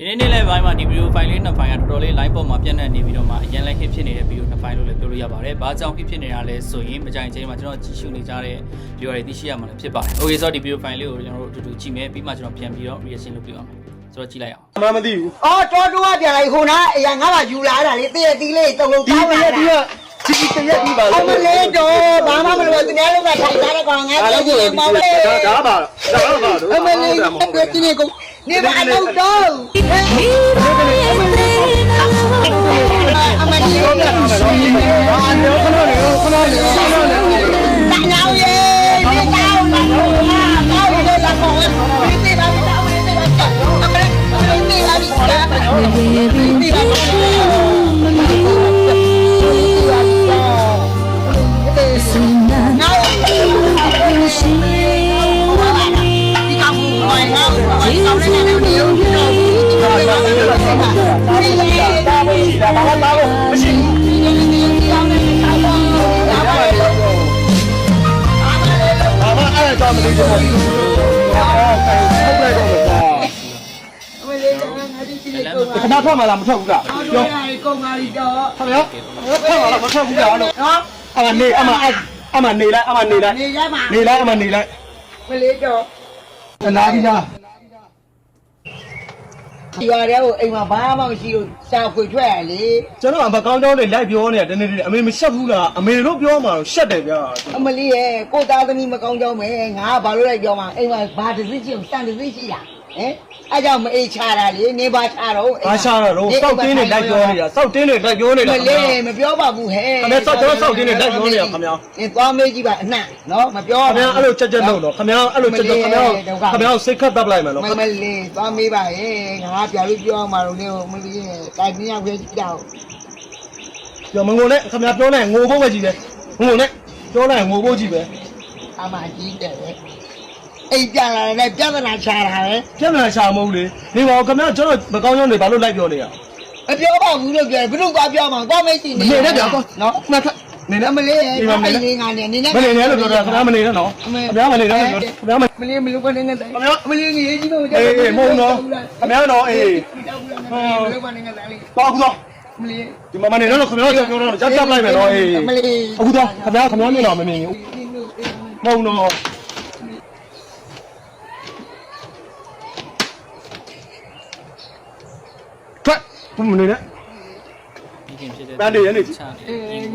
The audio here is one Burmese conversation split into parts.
ဒီနေ့နေ့လယ်ပိုင်းမှာဒီဗီဒီယိုဖိုင်လေးနှစ်ဖိုင်ကတော်တော်လေး line ပေါ်မှာပြန့်နှံ့နေပြီးတော့မှအရင်လည်း hit ဖြစ်နေတဲ့ဗီဒီယိုနှစ်ဖိုင်လို့လည်းပြောလို့ရပါတယ်။ဘာကြောင့် hit ဖြစ်နေတာလဲဆိုရင်မကြိုင်ချင်းမှာကျွန်တော်ကြည့်ရှုနေကြတဲ့ viewer တွေသိရှိရမှာလည်းဖြစ်ပါတယ်။ Okay ဆိုတော့ဒီဗီဒီယိုဖိုင်လေးကိုကျွန်တော်တို့အတူတူကြည့်မယ်ပြီးမှကျွန်တော်ပြန်ပြီးတော့ reaction လုပ်ပြအောင်။ဆိုတော့ကြည့်လိုက်အောင်အမှန်မသိဘူးအော်တော်တော်ကပြန်လိုက်ခုနအရာငါ့ဘာယူလာတာလေတည့်ရတီးလေးတုံလုံးဒီတောင်းတလာရက်ဒီတာကဒီတရက်ဒီပါအမလေးတော့ဘာမှမလုပ်ဘူးတရားလုံးကထိုင်ထားတဲ့ကောင်ငါဒါကြတော့ည့်ကိုကြည့်မောင်လေးဒါဒါပါဒါပါအမလေးပြည့်နေကုန် နေပါအတော့တော့အမလေးတော့အာတော့ခဏလေးခဏလေးခဏလေး ခဏထွက်မှလားမထွက်ဘူးလားအော်ပြောတော့ရကုန်ပါပြီတော့ဟုတ်ရောထွက်မှလားမထွက်ဘူးလားလို့နော်အမနေအမအမနေလိုက်အမနေလိုက်နေရမှာနေလိုက်အမနေလိုက်မလေးတော့အနာပြီးသားဒီ ရွာတဲ့ကိုအိမ်မှာဘာမှမရှိလို့ရှာဖွေထွက်ရလေကျွန်တော်အမကောင်းကြောင်းတွေလိုက်ပြောနေတာတနေ့တည်းအမေမရှက်ဘူးလားအမေတို့ပြောမှာတော့ရှက်တယ်ဗျာအမလေးရဲ့ကိုသားသမီးမကောင်းကြောင်းပဲငါကဘာလို့လဲပြောမှာအိမ်မှာဘာတစ်စိရှိအောင်စံတစ်စိရှိရ ဟမ်အဲကြောင့်မအိတ်ချတာလေနေပါချတော့အားရှာတော့စောက်တင်းတွေလိုက်ပြောနေတာစောက်တင်းတွေလိုက်ပြောနေတာမလေးမပြောပါဘူးဟဲ့ခင်ဗျစောက်ကျွန်တော်စောက်တင်းတွေလိုက်ပြောနေတာခင်ဗျာအင်းသွားမေးကြည့်ပါအနှံ့နော်မပြောခင်ဗျာအဲ့လိုချက်ချက်လုပ်တော့ခင်ဗျာအဲ့လိုချက်ချက်ခင်ဗျာခင်ဗျာစိတ်ခတ်တပ်လိုက်မယ်နော်မမလေးသွားမေးပါဟဲ့ငါပြလို့ပြောအောင်ပါတော့လေမလေးရဲ့ကိုင်ပြင်းရောက်ခဲ့ကြည့်တော့ပြောမငုံနဲ့ခင်ဗျာပြောလိုက်ငိုဖို့ပဲကြည့်ပဲငိုနဲ့ပြောလိုက်ငိုဖို့ကြည့်ပဲအမကြီးတယ် အိမ်ပြန်လာတယ်ပြဿနာချတာပဲပြဿနာရှာမဟုတ်လေနေပါဦးခင်ဗျာကျွန်တော်မကောင်းကြောင်းတွေဘာလို့လိုက်ပြောနေရမပြောပါဘူးလို့ပြောတယ်ဘယ်လိုသွားပြောမှာသွားမေးကြည့်မနေနဲ့ဗျာနော်မထနေနဲ့အမလေးရဲ့အိမ်လေးငါနဲ့နေနဲ့မနေနဲ့လို့ပြောတာခင်ဗျာမနေနဲ့နော်ခင်ဗျာမနေနဲ့ခင်ဗျာမမလေးမလို့ကနေငါတယ်အမလေးကြီးရေးကြည့်လို့အေးအေးမဟုတ်နော်ခင်ဗျာနော်အေးမလို့ကနေငါတယ်တော့အခုတော့အမလေးဒီမမနေနဲ့လို့ခင်ဗျာပြောတော့ရပ်တပ်လိုက်မယ်နော်အေးအမလေးအခုတော့ခင်ဗျာခင်ဗျာမျက်နှာမမြင်ဘူးမဟုတ်နော် ဘုမနေနဲ့ဒီခင်ဖြစ်တဲ့တန်းတွေရနေချာအေး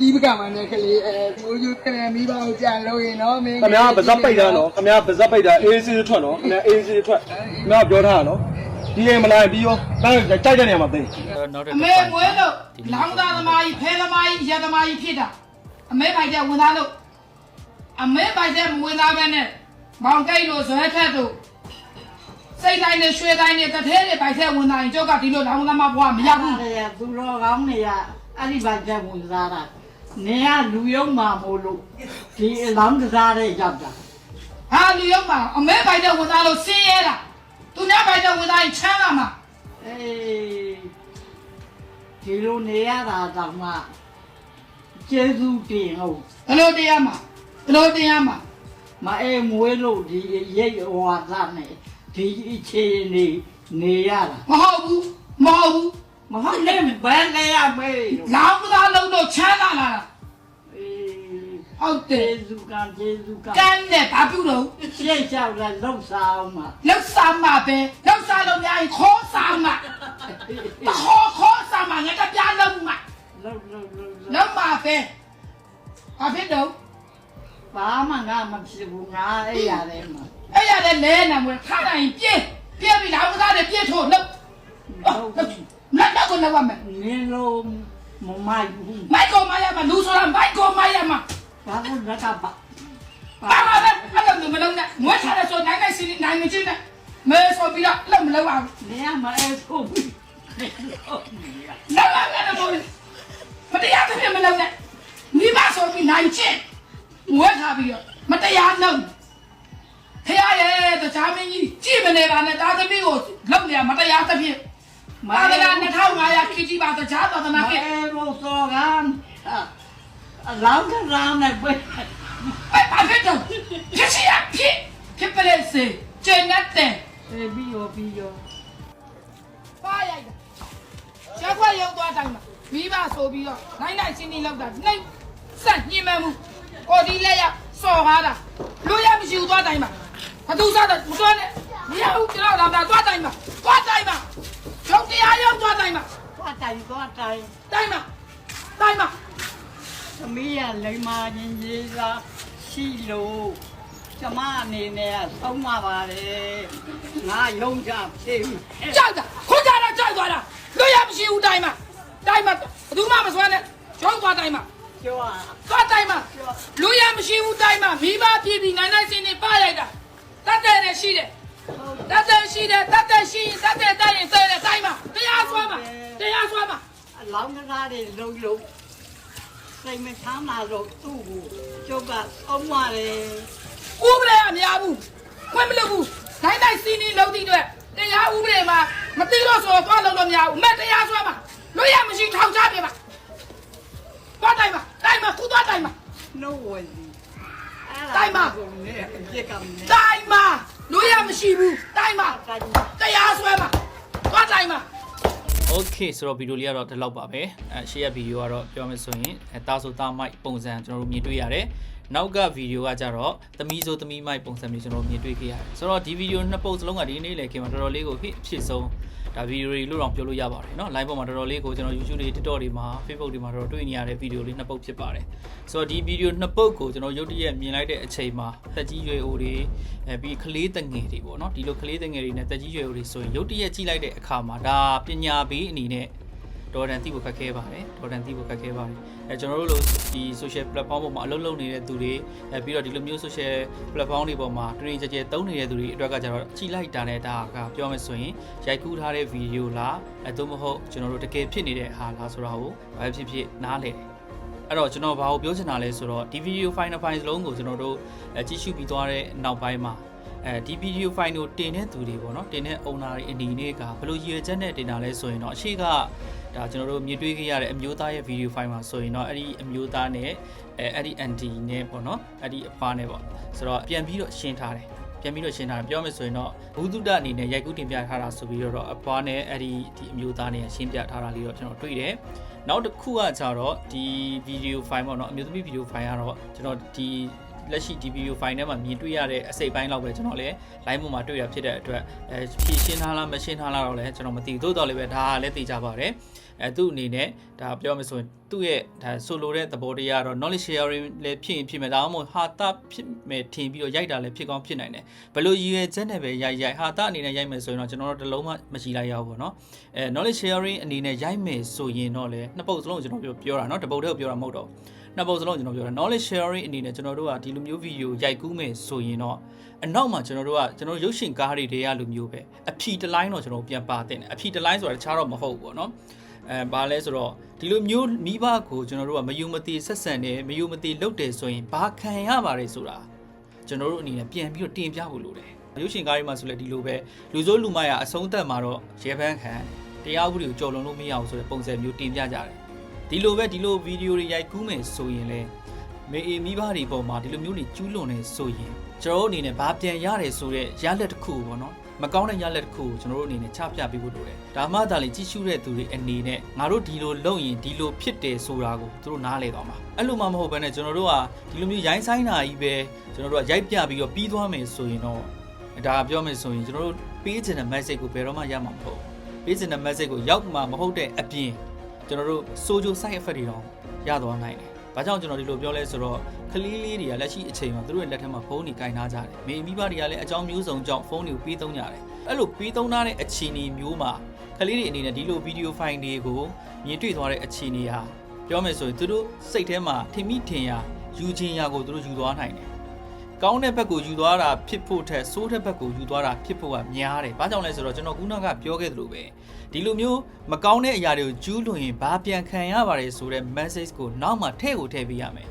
ဒီပကမှလည်းခလေးအဲကိုယူခရမိပါကိုကြာလို့ရင်နော်မင်းခင်ဗျာဗဇက်ပိတ်တာနော်ခင်ဗျာဗဇက်ပိတ်တာအေးစီထွက်နော်ခင်ဗျာအေးစီထွက်ခင်ဗျာပြောထားတာနော်ဒီအိမ်မလာပြီးရောတန်းကြိုက်တဲ့နေရာမှာသိနောက်တဲ့အမေမွေးလို့လောင်းသားသမားကြီးဖဲသမားကြီးရသမားကြီးဖြစ်တာအမေပိုက်တဲ့ဝင်သားလို့အမေပိုက်တဲ့မဝင်သားပဲနဲ့မောင်ကိတ်လို့ဇွဲထက်တို့ စိတ်တိုင်းနဲ့ရွှေတိုင်းနဲ့တထဲတွေပိုက်တဲ့ဝင်သားရင်ကျောက်ကဒီလိုလောင်းသမားဘွားမရဘူးတယ်သူတော်ကောင်းတွေကအဲ့ဒီဘာချက်ဝင်စားတာနေကလူယုံမှာမို့လို့ဒီအလောင်းကစားတဲ့ရောက်တာဟာလူရောက်မှာအမေပိုက်တဲ့ဝင်သားလို့စင်းရဲတာသူများပိုက်တဲ့ဝင်သားရင်ချမ်းလာမှာအေးဒီလိုနေရတာတော့မှကျေးဇူးတင်ဟုတ်ဘယ်လိုတရားမှာဘယ်လိုတရားမှာမအေးမွေးလို့ဒီရိတ်ဝါသနဲ့ ဒီအခြေအနေနေရတာမဟုတ်ဘူးမဟုတ်ဘူးမဟုတ်နဲ့ဘယ်လဲရမေးလို့လောင်းသားလုံးတော့ချမ်းလာလာတာအေးဟုတ်တယ်ကျေးဇူးကံကျေးဇူးကံကမ်းနဲ့ဘာပြုလို့ရှေ့လျှောက်တဲ့လောက်ဆောင်မှာလောက်စားမှာပဲလောက်စားလို့များရင်ခေါ်စားမှာတခေါ်ခေါ်စားမှာငါကပြားလုံးမှာလောက်လောက်လောက်လောက်မှာပဲဘာဖြစ်တော့ဘာမှငါမဖြစ်ဘူးငါအဲ့ရတယ်မှာအဲ့ ရတဲ့လဲနာမွေထားတိုင်းပြင်းပြင်းပြီးလာဥစားနဲ့ပြင်းထို့လောက်လောက်တော့ကိုလောက်ရမယ်နင်းလို့မမိုက်ဘူးမိုက်ကိုမရမှာလူဆိုတာမိုက်ကိုမရမှာဘာလို့လက်ကပါဘာမှလည်းအဲ့လိုမလုံးနဲ့ငွေထားတဲ့ဆိုနိုင်နိုင်စီနိုင်မချင်းနဲ့မဲဆိုပြီးတော့လောက်မလောက်အောင်နေရမအဲ့ဆိုဘူးလောက်လာတယ်မို့မတရားတဲ့မလုံးနဲ့မိဘဆိုပြီးနိုင်ချင်းငွေထားပြီးတော့မတရားလုံးဖရ ချားမင်းကြီးကြည့်မနေပါနဲ့တာသမီးကိုလောက်နေရမတရားသဖြင့်မာဒလာ2500ခီကြီးပါတခြားသာသနာကဲရိုစောကန်အလောင်းကရောင်းနေပဲဘာဖြစ်တော့ဖြစ်စီရဖြစ်ဖြစ်ပလဲစေကျန်တဲ့အေးဘီယောဘီယောပါရိုက်ချက်ခွက်ရုပ်သွားတိုင်းမှာမိဘဆိုပြီးတော့နိုင်လိုက်ချင်းနီလောက်တာနှိမ့်ဆက်ညှိမှန်းမှုကိုဒီလက်ရစော်ကားတာလူရမရှိဘူးသွားတိုင်းမှာ ဘသူစားတော့မသွားနဲ့မရဘူးကျွန်တော်လာတာသွားတိုင်းမှာသွားတိုင်းမှာရုပ်တရားရုပ်သွားတိုင်းမှာသွားတိုင်သွားတိုင်တိုင်းမှာတိုင်းမှာသမီးရလိမ္မာချင်းကြီးသာရှိလို့ကျမအနေနဲ့ဆုံးမပါတယ်ငါယုံကြဖြစ်ကြောက်တာခွန်ကြတာကြောက်သွားတာလူရမရှိဘူးတိုင်းမှာတိုင်းမှာဘသူမှမစွမ်းနဲ့ရုပ်သွားတိုင်းမှာပြောရသွားတိုင်းမှာလူရမရှိဘူးတိုင်းမှာမိဘပြည်ပြီးနိုင်နိုင်စင်းနေပါလိုက်တာတတ်တယ်နဲ့ ရှိတယ်တတ်တယ်ရှိတယ်တတ်တယ်ရှိရင်တတ်တယ်တိုက်ရင်တဲ့တိုင်းမှာတရားစွမ်းမှာတရားစွမ်းမှာအလောင်းကစားတွေလုံးလုံးစိတ်မချမ်းသာတော့သူ့ကိုကျုပ်ကဆုံးမတယ်ဥပဒေအများဘူးခွင့်မလုပ်ဘူးနိုင်နိုင်စင်းနေလုံးသီးတွေတရားဥပဒေမှာမသိတော့ဆိုတော့သွားလို့လို့မရဘူးမက်တရားစွမ်းမှာလူရမရှိထောင်ချပြပါသွားတိုင်းမှာတိုင်းမှာခုသွားတိုင်းမှာနှုတ်ဝင်စီအဲ့တိုင်ပါကိုလည်းအပြစ်ကမနေတိုင်းမှာ လူရမရှိဘူးတိုင်းမှာတရားစွဲမှာသွားတိုင်းမှာ Okay ဆိုတော့ဗီဒီယိုလေးကတော့ဒီလောက်ပါပဲအဲရှေ့ရဗီဒီယိုကတော့ပြောမယ်ဆိုရင်အဲတာဆိုတာမိုက်ပုံစံကျွန်တော်တို့မြင်တွေ့ရတယ်နောက်ကဗီဒီယိုကကြတော့သမီးဆိုသမီးမိုက်ပုံစံမျိုးကျွန်တော်မြင်တွေ့ခဲ့ရတယ်ဆိုတော့ဒီဗီဒီယိုနှစ်ပုံစလုံးကဒီနေ့လေခင်ဗျာတော်တော်လေးကိုဟိအဖြစ်ဆုံး ဒါဗီဒီယိုတွေလို့တော့ပြောလို့ရပါတယ်เนาะ line ပေါ်မှာတော်တော်လေးကိုကျွန်တော် YouTube တွေ TikTok တွေမှာ Facebook တွေမှာတော်တော်တွေ့နေရတဲ့ဗီဒီယိုလေးနှစ်ပုတ်ဖြစ်ပါတယ်ဆိုတော့ဒီဗီဒီယိုနှစ်ပုတ်ကိုကျွန်တော်ရုတ်တရက်မြင်လိုက်တဲ့အချိန်မှာတက်ကြီးရွယ်အိုတွေအဲပြီးကလေးတငယ်တွေပေါ့เนาะဒီလိုကလေးတငယ်တွေနဲ့တက်ကြီးရွယ်အိုတွေဆိုရင်ရုတ်တရက်ကြည့်လိုက်တဲ့အခါမှာဒါပညာပေးအနေနဲ့ ဒေါ်ဒန်တိဖို့ခက်ခဲပါတယ်ဒေါ်ဒန်တိဖို့ခက်ခဲပါတယ်အဲကျွန်တော်တို့လိုဒီ social platform ပေါ်မှာအလုပ်လုပ်နေတဲ့သူတွေအဲပြီးတော့ဒီလိုမျိုး social platform တွေပေါ်မှာတွင်ကြဲကြဲတုံးနေတဲ့သူတွေအတွက်ကကြတော့ကြည်လိုက်တာနဲ့ဒါကပြောမယ်ဆိုရင်ရိုက်ကူးထားတဲ့ဗီဒီယိုလားအဲသို့မဟုတ်ကျွန်တော်တို့တကယ်ဖြစ်နေတဲ့ဟာလားဆိုတာကိုဘာဖြစ်ဖြစ်နားလည်တယ်အဲ့တော့ကျွန်တော်ဘာကိုပြောချင်တာလဲဆိုတော့ဒီဗီဒီယို final file စလုံးကိုကျွန်တော်တို့အဲကြည့်ရှုပြီးသွားတဲ့နောက်ပိုင်းမှာ အဲဒီဗီဒီယို file ကိုတင်တဲ့သူတွေပေါ့နော်တင်တဲ့ owner တွေအနေနဲ့ကဘယ်လိုရည်ရွယ်ချက်နဲ့တင်တာလဲဆိုရင်တော့အရှိကဒါကျွန်တော်တို့မြင်တွေ့ခဲ့ရတဲ့အမျိုးသားရဲ့ဗီဒီယိုဖိုင်မှာဆိုရင်တော့အဲ့ဒီအမျိုးသားနဲ့အဲအဲ့ဒီ anti နဲ့ပေါ့နော်အဲ့ဒီအဖွားနဲ့ပေါ့ဆိုတော့ပြန်ပြီးတော့ရှင်းထားတယ်ပြန်ပြီးတော့ရှင်းထားတယ်ပြောမယ်ဆိုရင်တော့ဘူဒုဒအနေနဲ့ရိုက်ကူးတင်ပြထားတာဆိုပြီးတော့အဖွားနဲ့အဲ့ဒီဒီအမျိုးသားနဲ့ရှင်းပြထားတာလေးတော့ကျွန်တော်တွေ့တယ်နောက်တစ်ခုကကြတော့ဒီဗီဒီယိုဖိုင်ပေါ့နော်အမျိုးသမီးဗီဒီယိုဖိုင်ကတော့ကျွန်တော်ဒီ လက်ရှိ DPU file ထဲမှာမြင်တွေ့ရတဲ့အစိပ်ပိုင်းလောက်ပဲကျွန်တော်လည်း line ပေါ်မှာတွေ့ရဖြစ်တဲ့အတွက်အဲဖြည့်ရှင်းထားလားမရှင်းထားလားတော့လည်းကျွန်တော်မသိသို့တော်လည်းပဲဒါလည်းသိကြပါတယ်အဲသူ့အနေနဲ့ဒါပြောမယ်ဆိုရင်သူ့ရဲ့ဒါဆိုလိုတဲ့သဘောတရားကတော့ knowledge sharing လည်းဖြစ်ရင်ဖြစ်မယ်ဒါမှမဟုတ်ဟာတာဖြစ်မယ်ထင်ပြီးတော့ရိုက်တာလည်းဖြစ်ကောင်းဖြစ်နိုင်တယ်ဘလို့ရည်ရွယ်ချက်နဲ့ပဲရိုက်ရိုက်ဟာတာအနေနဲ့ရိုက်မယ်ဆိုရင်တော့ကျွန်တော်တို့တလုံးမှမရှိလိုက်ရဘူးပေါ့နော်အဲ knowledge sharing အနေနဲ့ရိုက်မယ်ဆိုရင်တော့လေနှစ်ပုတ်စလုံးကိုကျွန်တော်ပြောပြောတာနော်တစ်ပုတ်တည်းကိုပြောတာမဟုတ်တော့ဘူး နှစ်ပုတ်စလုံးကျွန်တော်ပြောတာ knowledge sharing အနေနဲ့ကျွန်တော်တို့ကဒီလိုမျိုးဗီဒီယိုရိုက်ကူးမယ်ဆိုရင်တော့အနောက်မှာကျွန်တော်တို့ကကျွန်တော်ရုပ်ရှင်ကားတွေတည်းရလိုမျိုးပဲအဖြီတလိုင်းတော့ကျွန်တော်ပြန်ပါတင်တယ်အဖြီတလိုင်းဆိုတာတခြားတော့မဟုတ်ဘူးပေါ့နော်အဲဘာလဲဆိုတော့ဒီလိုမျိုးမိဘကိုကျွန်တော်တို့ကမယူမသိဆက်ဆံတယ်မယူမသိလုပ်တယ်ဆိုရင်ဘာခံရပါတယ်ဆိုတာကျွန်တော်တို့အနေနဲ့ပြန်ပြီးတော့တင်ပြဖို့လိုတယ်ရုပ်ရှင်ကားတွေမှာဆိုလည်းဒီလိုပဲလူစိုးလူမရအဆုံးသက်မှာတော့ရဲဘန်းခံတရားဥပဒေကိုကြော်လွန်လို့မရအောင်ဆိုတဲ့ပုံစံမျိုးတင်ပြကြတယ် ဒီလိုပဲဒီလိုဗီဒီယိုတွေရိုက်ကူးမယ်ဆိုရင်လည်းမေအေမိဘတွေပေါ်မှာဒီလိုမျိုးတွေကျူးလွန်နေဆိုရင်ကျွန်တော်တို့အနေနဲ့ဘာပြန်ရတယ်ဆိုတော့ရလက်တစ်ခုပေါ့နော်မကောင်းတဲ့ရလက်တစ်ခုကိုကျွန်တော်တို့အနေနဲ့ချပြပေးဖို့လိုတယ်ဒါမှသာလေကြည့်ရှုတဲ့သူတွေအနေနဲ့ငါတို့ဒီလိုလုပ်ရင်ဒီလိုဖြစ်တယ်ဆိုတာကိုသူတို့နားလည်သွားမှာအဲ့လိုမှမဟုတ်ဘဲနဲ့ကျွန်တော်တို့ကဒီလိုမျိုးရိုင်းဆိုင်တာကြီးပဲကျွန်တော်တို့ကရိုက်ပြပြီးတော့ပြီးသွားမယ်ဆိုရင်တော့ဒါပြောမယ်ဆိုရင်ကျွန်တော်တို့ပေးချင်တဲ့ message ကိုဘယ်တော့မှရမှာမဟုတ်ဘူးပေးချင်တဲ့ message ကိုရောက်မှာမဟုတ်တဲ့အပြင် ကျွန်တော်တို့ social side effect တွေတော့ရသွားနိုင်တယ်။ဘာကြောင့်ကျွန်တော်ဒီလိုပြောလဲဆိုတော့ကလေးလေးတွေကလက်ရှိအချိန်မှာသူတို့ရဲ့လက်ထက်မှာဖုန်းတွေကင်ထားကြတယ်။မိမိဘတွေကလည်းအကြောင်းမျိုးစုံကြောင့်ဖုန်းတွေကိုပြီးသုံးကြတယ်။အဲ့လိုပြီးသုံးထားတဲ့အခြေအနေမျိုးမှာကလေးတွေအနေနဲ့ဒီလိုဗီဒီယိုဖိုင်တွေကိုမြင်တွေ့သွားတဲ့အခြေအနေဟာပြောမယ်ဆိုရင်သူတို့စိတ်ထဲမှာထင်မိထင်ရယူခြင်းရာကိုသူတို့ယူသွားနိုင်တယ်။ ကောင်းတဲ့ဘက်ကိုယူသွားတာဖြစ်ဖို့ထက်ဆိုးတဲ့ဘက်ကိုယူသွားတာဖြစ်ဖို့ကများတယ်။ဘာကြောင့်လဲဆိုတော့ကျွန်တော်ခုနကပြောခဲ့သလိုပဲဒီလိုမျိုးမကောင်းတဲ့အရာတွေကိုကျူးလွန်ရင်ဘာပြန်ခံရပါတယ်ဆိုတဲ့ message ကိုနောက်မှထည့်ကိုထည့်ပေးရမယ်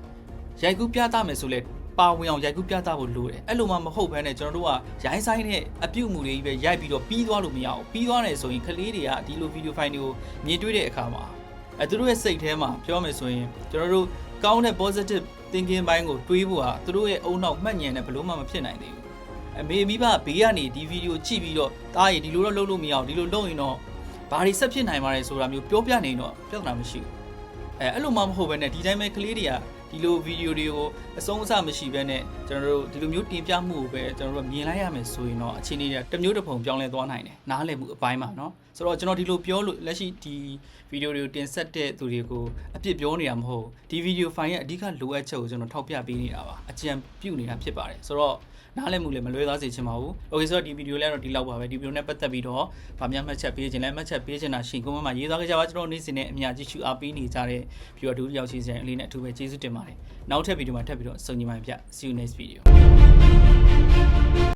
။ရိုက်ကူးပြသမယ်ဆိုလဲပါဝင်အောင်ရိုက်ကူးပြသဖို့လိုတယ်။အဲ့လိုမှမဟုတ်ဘဲနဲ့ကျွန်တော်တို့ကရိုင်းဆိုင်တဲ့အပြုတ်မှုတွေကြီးပဲရိုက်ပြီးတော့ပြီးသွားလို့မရဘူး။ပြီးသွားတယ်ဆိုရင်ကလေးတွေကဒီလိုဗီဒီယိုဖိုင်တွေကိုမြင်တွေ့တဲ့အခါမှာအဲသူတို့ရဲ့စိတ်ထဲမှာပြောမယ်ဆိုရင်ကျွန်တော်တို့ကောင်းတဲ့ positive thinking ဘိုင်းကိုတွေးဖို့ဟာသူတို့ရဲ့အုံနောက်မှတ်ဉာဏ်နဲ့ဘလို့မှမဖြစ်နိုင်သေးဘူးအမေမိဘဘေးကနေဒီဗီဒီယိုကြည့်ပြီးတော့တားရည်ဒီလိုတော့လုပ်လို့မရအောင်ဒီလိုလုပ်ရင်တော့ဘာတွေဆက်ဖြစ်နိုင်ပါလဲဆိုတာမျိုးပြောပြနေတော့ပြဿနာမရှိဘူးအဲအဲ့လိုမှမဟုတ်ဘဲနဲ့ဒီတိုင်းပဲကလေးတွေက ဒီလိုဗီဒီယိုတွေကိုအဆုံးအစမရှိဘဲနဲ့ကျွန်တော်တို့ဒီလိုမျိုးတင်ပြမှုကိုပဲကျွန်တော်တို့မြင်လိုက်ရမယ်ဆိုရင်တော့အခြေအနေတွေတစ်မျိုးတစ်ပုံပြောင်းလဲသွားနိုင်တယ်နားလည်မှုအပိုင်းမှာเนาะဆိုတော့ကျွန်တော်ဒီလိုပြောလို့လက်ရှိဒီဗီဒီယိုတွေကိုတင်ဆက်တဲ့သူတွေကိုအပြစ်ပြောနေတာမဟုတ်ဒီဗီဒီယိုဖိုင်ရဲ့အဓိကလိုအပ်ချက်ကိုကျွန်တော်ထောက်ပြပေးနေတာပါအကြံပြုနေတာဖြစ်ပါတယ်ဆိုတော့ နားလည်မှုလည်းမလွဲသားစေချင်ပါဘူး။ Okay ဆိုတော့ဒီဗီဒီယိုလေးကတော့ဒီလောက်ပါပဲ။ဒီဗီဒီယိုနဲ့ပတ်သက်ပြီးတော့ဗာများမှတ်ချက်ပေးခြင်းလဲမှတ်ချက်ပေးခြင်းတာရှင်ကွန်မန့်မှာရေးသားကြပါကျွန်တော်နေ့စဉ်နဲ့အများကြီးရှုအားပေးနေကြတဲ့ viewer တို့ရောက်ရှိစေအလေးနဲ့အထူးပဲကျေးဇူးတင်ပါတယ်။ တယ်နောက်ထပ်ဗီဒီယိုမှာထပ်ပြီးတော့ဆုံညီမှန်ပြ See you next video